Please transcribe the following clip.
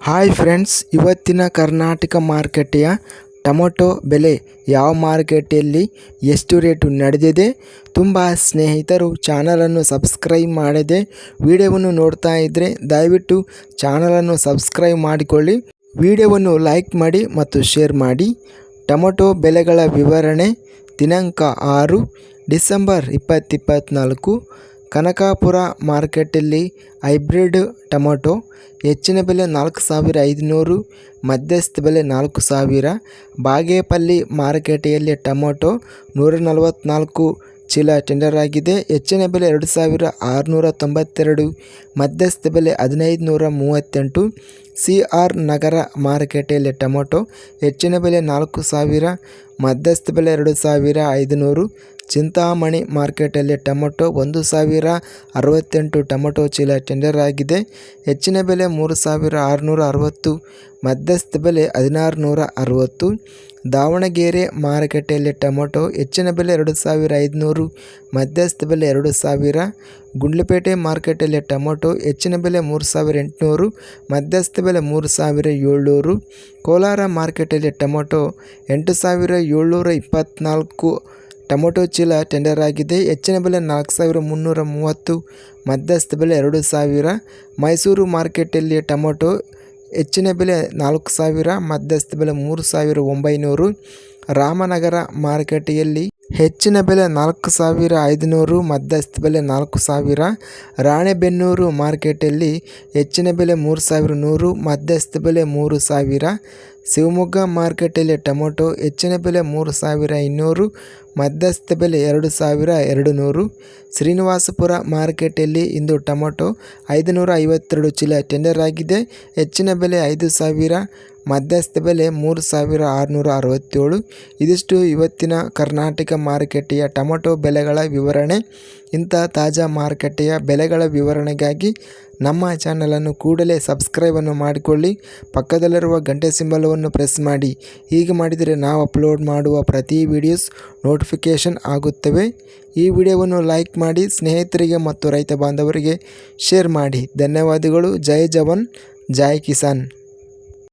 Hi friends ಇವತ್ತಿನ ಕರ್ನಾಟಕ ಮಾರುಕಟ್ಟೆಯ tomato ಬೆಲೆ ಯಾವ ಮಾರುಕಟ್ಟೆಯಲ್ಲಿ ಎಷ್ಟು ರೇಟು ನಡೆದಿದೆ? ತುಂಬ ಸ್ನೇಹಿತರು ಚಾನಲನ್ನು ಸಬ್ಸ್ಕ್ರೈಬ್ ಮಾಡದೆ ವಿಡಿಯೋವನ್ನು ನೋಡ್ತಾ ಇದ್ದರೆ ದಯವಿಟ್ಟು ಚಾನಲನ್ನು ಸಬ್ಸ್ಕ್ರೈಬ್ ಮಾಡಿಕೊಳ್ಳಿ. ವಿಡಿಯೋವನ್ನು ಲೈಕ್ ಮಾಡಿ ಮತ್ತು ಶೇರ್ ಮಾಡಿ. ಟೊಮೊಟೊ ಬೆಲೆಗಳ ವಿವರಣೆ ದಿನಾಂಕ ಆರು ಡಿಸೆಂಬರ್ ಇಪ್ಪತ್ತಿಪ್ಪತ್ತ್ನಾಲ್ಕು ಕನಕಾಪುರ ಮಾರ್ಕೆಟಲ್ಲಿ ಹೈಬ್ರಿಡ್ ಟೊಮೊಟೊ, ಹೆಚ್ಚಿನ ಬೆಲೆ ನಾಲ್ಕು ಸಾವಿರ ಐದುನೂರು, ಮಧ್ಯಸ್ಥ ಬೆಲೆ ನಾಲ್ಕು ಸಾವಿರ. ಬಾಗೇಪಲ್ಲಿ ಮಾರುಕಟ್ಟೆಯಲ್ಲಿ ಟೊಮೊಟೊ ನೂರ ನಲವತ್ತ್ನಾಲ್ಕು ಚೀಲ ಟೆಂಡರ್ ಆಗಿದೆ. ಹೆಚ್ಚಿನ ಬೆಲೆ ಎರಡು ಸಾವಿರ ಆರುನೂರ ತೊಂಬತ್ತೆರಡು, ಮಧ್ಯಸ್ಥ ಬೆಲೆ ಹದಿನೈದು ನೂರ ಮೂವತ್ತೆಂಟು. ಸಿ ಆರ್ ನಗರ ಮಾರುಕಟ್ಟೆಯಲ್ಲಿ ಟೊಮೊಟೊ ಹೆಚ್ಚಿನ ಬೆಲೆ ನಾಲ್ಕು ಸಾವಿರ, ಮಧ್ಯಸ್ಥ ಬೆಲೆ ಎರಡು ಸಾವಿರ ಐದುನೂರು. ಚಿಂತಾಮಣಿ ಮಾರ್ಕೆಟಲ್ಲಿ ಟೊಮೊಟೊ ಒಂದು ಸಾವಿರ ಅರವತ್ತೆಂಟು ಟೊಮೊಟೊ ಚೀಲ ಟೆಂಡರ್ ಆಗಿದೆ. ಹೆಚ್ಚಿನ ಬೆಲೆ ಮೂರು ಸಾವಿರ ಆರುನೂರ ಅರವತ್ತು, ಮಧ್ಯಸ್ಥ ಬೆಲೆ ಹದಿನಾರು ನೂರ ಅರವತ್ತು. ದಾವಣಗೆರೆ ಮಾರುಕಟ್ಟೆಯಲ್ಲಿ ಟೊಮೊಟೊ ಹೆಚ್ಚಿನ ಬೆಲೆ ಎರಡು ಸಾವಿರ ಐದುನೂರು, ಮಧ್ಯಸ್ಥ ಬೆಲೆ ಎರಡು ಸಾವಿರ. ಗುಂಡ್ಲುಪೇಟೆ ಮಾರ್ಕೆಟಲ್ಲಿ ಟೊಮೊಟೊ ಹೆಚ್ಚಿನ ಬೆಲೆ ಮೂರು ಸಾವಿರ ಎಂಟುನೂರು, ಮಧ್ಯಸ್ಥ ಬೆಲೆ ಮೂರು ಸಾವಿರ ಏಳ್ನೂರು. ಕೋಲಾರ ಮಾರ್ಕೆಟಲ್ಲಿ ಟೊಮೊಟೊ ಎಂಟು ಸಾವಿರ ಏಳ್ನೂರ ಇಪ್ಪತ್ತ್ನಾಲ್ಕು ಟೊಮೊಟೊ ಚೀಲ ಟೆಂಡರ್ ಆಗಿದೆ. ಹೆಚ್ಚಿನ ಬೆಲೆ ನಾಲ್ಕು ಸಾವಿರ ಮುನ್ನೂರ ಮೂವತ್ತು, ಮಧ್ಯಸ್ಥ ಬೆಲೆ ಎರಡು ಸಾವಿರ. ಮೈಸೂರು ಮಾರ್ಕೆಟಲ್ಲಿ ಟೊಮೊಟೊ ಹೆಚ್ಚಿನ ಬೆಲೆ ನಾಲ್ಕು ಸಾವಿರ, ಮಧ್ಯಸ್ಥ ಬೆಲೆ ಮೂರು ಸಾವಿರ ಒಂಬೈನೂರು. ರಾಮನಗರ ಮಾರುಕಟ್ಟೆಯಲ್ಲಿ ಹೆಚ್ಚಿನ ಬೆಲೆ ನಾಲ್ಕು ಸಾವಿರ ಐದುನೂರು, ಮಧ್ಯಸ್ಥ ಬೆಲೆ ನಾಲ್ಕು ಸಾವಿರ. ರಾಣೆಬೆನ್ನೂರು ಮಾರ್ಕೆಟಲ್ಲಿ ಹೆಚ್ಚಿನ ಬೆಲೆ ಮೂರು ಸಾವಿರ ನೂರು, ಮಧ್ಯಸ್ಥ ಬೆಲೆ ಮೂರು ಸಾವಿರ. ಶಿವಮೊಗ್ಗ ಮಾರ್ಕೆಟಲ್ಲಿ ಟೊಮೊಟೊ ಹೆಚ್ಚಿನ ಬೆಲೆ ಮೂರು ಸಾವಿರ ಇನ್ನೂರು, ಮಧ್ಯಸ್ಥ ಬೆಲೆ ಎರಡು ಸಾವಿರ ಎರಡು ನೂರು ಶ್ರೀನಿವಾಸಪುರ ಮಾರ್ಕೆಟಲ್ಲಿ ಇಂದು ಟೊಮೊಟೊ ಐದುನೂರ ಐವತ್ತೆರಡು ಚೀಲ ಟೆಂಡರ್ ಆಗಿದೆ, ಹೆಚ್ಚಿನ ಬೆಲೆ ಐದು ಸಾವಿರ. ಮಧ್ಯಸ್ಥ ಬೆಲೆ ಮೂರು ಸಾವಿರ ಆರುನೂರ ಅರವತ್ತೇಳು. ಇದಿಷ್ಟು ಇವತ್ತಿನ ಕರ್ನಾಟಕ ಮಾರುಕಟ್ಟೆಯ ಟೊಮೊಟೊ ಬೆಲೆಗಳ ವಿವರಣೆ. ಇಂಥ ತಾಜಾ ಮಾರುಕಟ್ಟೆಯ ಬೆಲೆಗಳ ವಿವರಣೆಗಾಗಿ ನಮ್ಮ ಚಾನಲನ್ನು ಕೂಡಲೇ ಸಬ್ಸ್ಕ್ರೈಬನ್ನು ಮಾಡಿಕೊಳ್ಳಿ. ಪಕ್ಕದಲ್ಲಿರುವ ಗಂಟೆ ಸಿಂಬಲವನ್ನು ಪ್ರೆಸ್ ಮಾಡಿ. ಹೀಗೆ ಮಾಡಿದರೆ ನಾವು ಅಪ್ಲೋಡ್ ಮಾಡುವ ಪ್ರತಿ ವಿಡಿಯೋಸ್ ನೋಟಿಫಿಕೇಷನ್ ಆಗುತ್ತವೆ. ಈ ವಿಡಿಯೋವನ್ನು ಲೈಕ್ ಮಾಡಿ, ಸ್ನೇಹಿತರಿಗೆ ಮತ್ತು ರೈತ ಬಾಂಧವರಿಗೆ ಶೇರ್ ಮಾಡಿ. ಧನ್ಯವಾದಗಳು. ಜೈ ಜವಾನ್. ಜೈ ಕಿಸಾನ್.